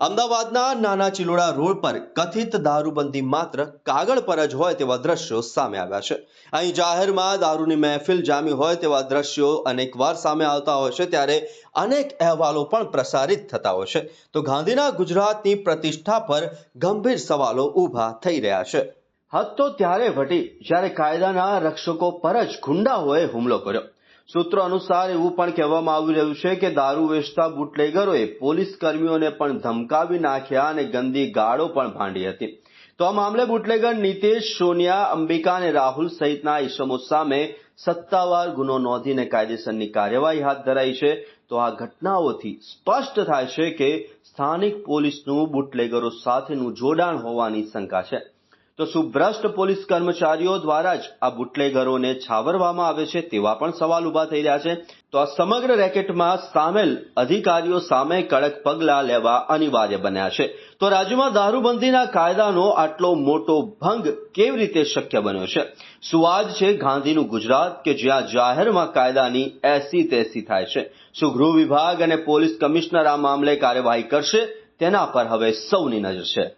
અમદાવાદના નાના ચિલોડા રોડ પર કથિત દારૂબંધી માત્ર કાગળ પર જ હોય તેવા દ્રશ્યો સામે આવ્યા છે. અહીં જાહેરમાં દારૂની મહેફિલ જામી હોય તેવા દ્રશ્યો અનેકવાર સામે આવતા હોય છે, ત્યારે અનેક અહેવાલો પણ પ્રસારિત થતા હોય છે. તો ગાંધીના ગુજરાતની પ્રતિષ્ઠા પર ગંભીર સવાલો ઊભા થઈ રહ્યા છે. હદ તો ત્યારે વટી, જ્યારે કાયદાના રક્ષકો પર જ ગુંડાઓએ હુમલો કર્યો. સૂત્રો અનુસાર એવું પણ કહેવામાં આવી રહ્યું છે કે દારૂ વેચતા બુટલેગરોએ પોલીસ કર્મીઓને પણ ધમકાવી નાખ્યા અને ગંદી ગાળો પણ ભાંડી હતી. તો આ મામલે બુટલેગર નીતેશ, સોનિયા, અંબિકા અને રાહુલ સહિતના ઇસમો સામે સત્તાવાર ગુનો નોંધીને કાયદેસરની કાર્યવાહી હાથ ધરાઈ છે. તો આ ઘટનાઓથી સ્પષ્ટ થાય છે કે સ્થાનિક પોલીસનું બુટલેગરો સાથેનું જોડાણ હોવાની શંકા છે. તો સુભ્રષ્ટ પોલીસ કર્મચારીઓ દ્વારા જ આ બુટલેગરોને છાવરવામાં આવે છે તેવા પણ સવાલ ઊભા થઈ રહ્યા છે. તો આ સમગ્ર રેકેટમાં સામેલ અધિકારીઓ સામે કડક પગલાં લેવા અનિવાર્ય બન્યા છે. તો રાજ્યમાં દારૂબંધીના કાયદાનો આટલો મોટો ભંગ કેવી રીતે શક્ય બન્યો છે? શું આજ છે ગાંધીનું ગુજરાત કે જ્યાં જાહેરમાં કાયદાની એસી તેસી થાય છે? શું ગૃહ વિભાગ અને પોલીસ કમિશનર આ મામલે કાર્યવાહી કરશે? તેના પર હવે સૌની નજર છે.